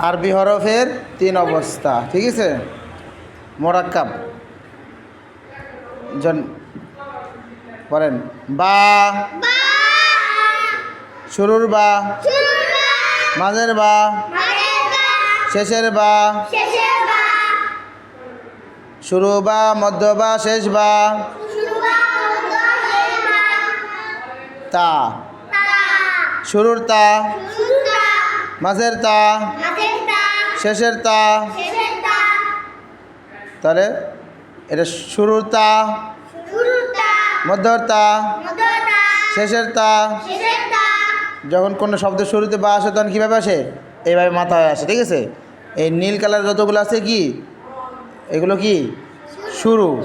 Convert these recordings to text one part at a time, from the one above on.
আরবি হরফের তিন অবস্থা ঠিক আছে? মোরাক্কাব। জন বলেন বা। শুরুর বা। মাঝের বা। শেষের বা। শুরু বা মধ্য বা শেষ বা। তা। শুরুর তা। মাঝের তা। শেষের তা। তাহলে এটা শুরুর তা। মধ্যর তা। শেষের তা। যখন কোনো শব্দের শুরুতে বা আসে, তখন কীভাবে আসে? এইভাবে মাথায় আসে, ঠিক আছে? এই নীল কালার যতগুলো আছে কি? এগুলো কি? শুরু।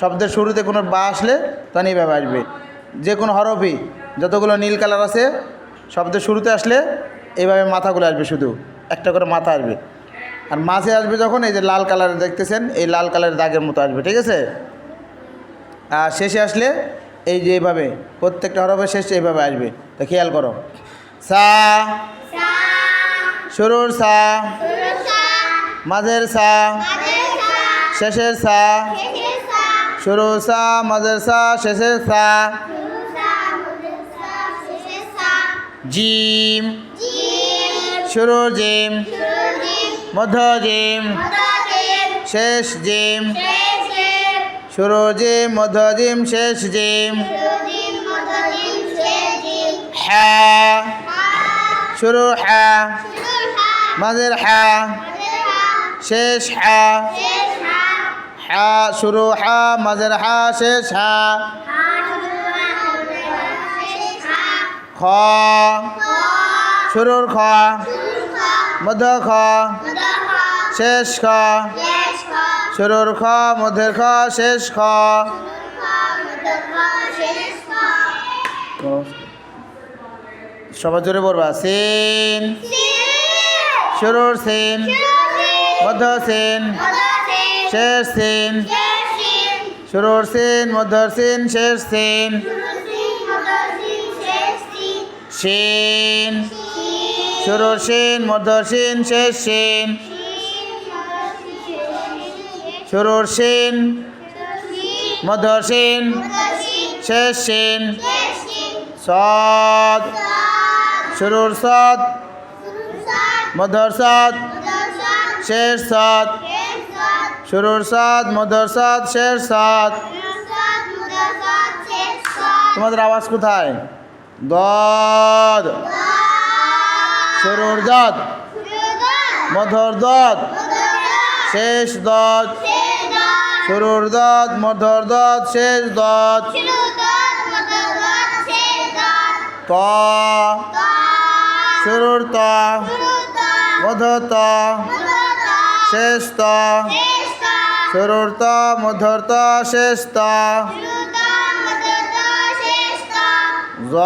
শব্দের শুরুতে কোনো বা আসলে, তখন এইভাবে আসবে। যে কোনো হরফই, যতগুলো নীল কালার আছে, শব্দের শুরুতে আসলে, এইভাবে মাথাগুলো আসবে শুধু। একটা করে মাথা আসবে। আর মাঝে আসবে যখন এই যে লাল কালার দেখতেছেন এই লাল কালারের দাগের মতো আসবে ঠিক আছে? আর শেষে আসলে এই যে এইভাবে প্রত্যেকটা হরফের শেষে এইভাবে আসবে। তো খেয়াল করো। সা শুরুর সা মাঝের সা শেষের সা শুরু সা মাঝের সা শেষের সা জিম শুরুর জিম মধ্য জিম শেষ জিম শুরু জিম মধ্য জিম শেষ জিম হ্যাঁ শুরু হ্যাঁ মাঝের হ্যাঁ শেষ হ্যাঁ হ্যাঁ শুরু হ্যাঁ মাঝের হ্যাঁ শেষ হ্যাঁ খ। শুরুর খ। মধ্য খ শেষ খ শুরুর খ মধ্যের খ শেষ খ সবার জোরে পড়বা সেন শুরুর সেন মধ্য সেন, শেষ সেন শুরুর সেন মধ্যর সেন, শেষ সেন সেন শুরুর সেন মধ্যর সেন শেষ সেন শুরুর সেন মধ্যর সেন শেষ সেন সদ শুরুর সদ মধ্যর সদ শেষ সদ শুরুর সদ মধ্যর সদ শেষ সদ তোমাদের আওয়াজ কোথায়? দদ। শুরুর দদ মধুর দদ শেষ দদ শুরুর দদ মধুর দদ শেষ দদ ত। শুরুর ত। মধুর ত। শেষ ত। শুরুর ত মধুর ত শেষ ত। জ।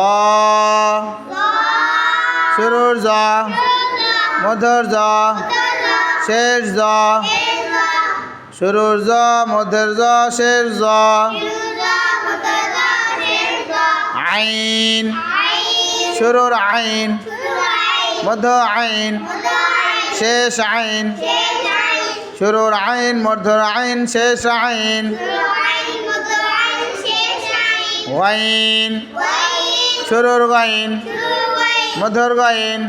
শুরুর জ মধুর জ শেষ জ শুরুর জ মধ্যের জ শেষ জ আইন। শুরুর আইন। মধ্য আইন। শেষ আইন। শুরুর আইন মধ্যর আইন, শেষ আইন। ওয়াইন। শুরুর গাইন। মধুর গাইন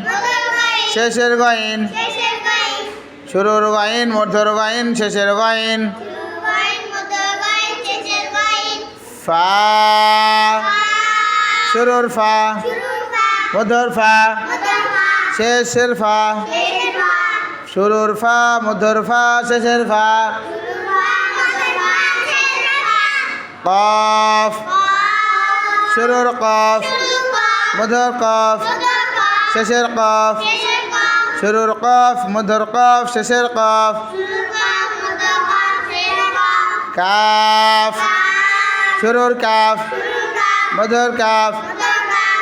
শেষের গাইন শুরুর গাইন মধ্যর গাইন শেষের গাইন ফা। শুরুর ফা। মধুর ফা। শেষের ফা। শুরুর ফা মধুর ফা, শেষের ফা। কফ। শুরুর কফ। মধুর কফ। শেষের কফ। শুরুর কফ মধুর কফ শেষের কফ। কাফ শুরুর কাফ। মধুর কাফ।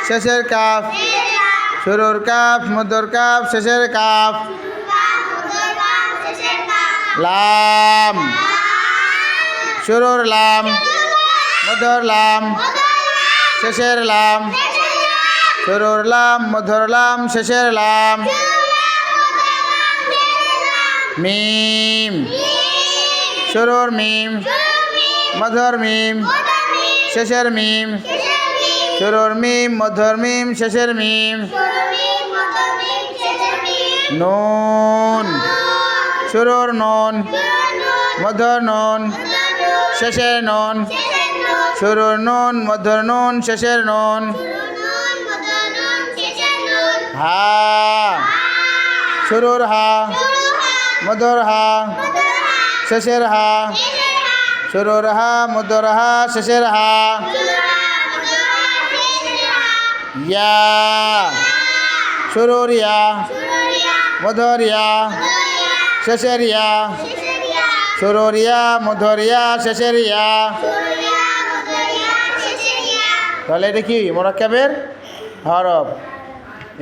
শেষের কাফ। শুরুর কাফ মধুর কাফ শেষের কাফ। লাম। শুরুর লাম। মধুর লাম। শেষের লাম। শুরুর লাম মধুর লাম শেষের লাম। মিম। শুরুর মিম। মধুর মিম। শেষের মিম। শুরুর মিম, মধুর মিম, শেষের মিম। নুন। শুরুর নুন। মধুর নুন। শেষের নুন। শুরুর নুন, মধুর নুন, শেষের নুন। হা শুরুর হা মধুর হা শেষের হা শুরুর হা মধুর হা শেষের হা ইয়া শুরুর ইয়া মধুর ইয়া শেষের ইয়া শুরুর ইয়া মধুর ইয়া শেষের ইয়া তাহলে এটা কি মোরাক্কাবের? হরফ।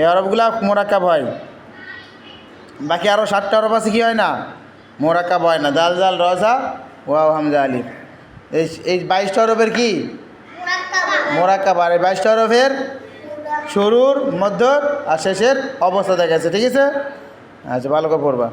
এই অরবগুলা মোরাক্কাব হয়। বাকি আরও সাতটা আরব আছে, কি হয় না? মোরাক্কাব হয় না। দাল, জাল রসা ওয়াও, হামজা, আলিফ। এই এই বাইশটা অরবের কি? মোরাক্কাব আর এই বাইশটা অরবের শুরুর মধ্য আর শেষের অবস্থা দেখা গেছে ঠিক আছে? আচ্ছা ভালো করে পড়বা।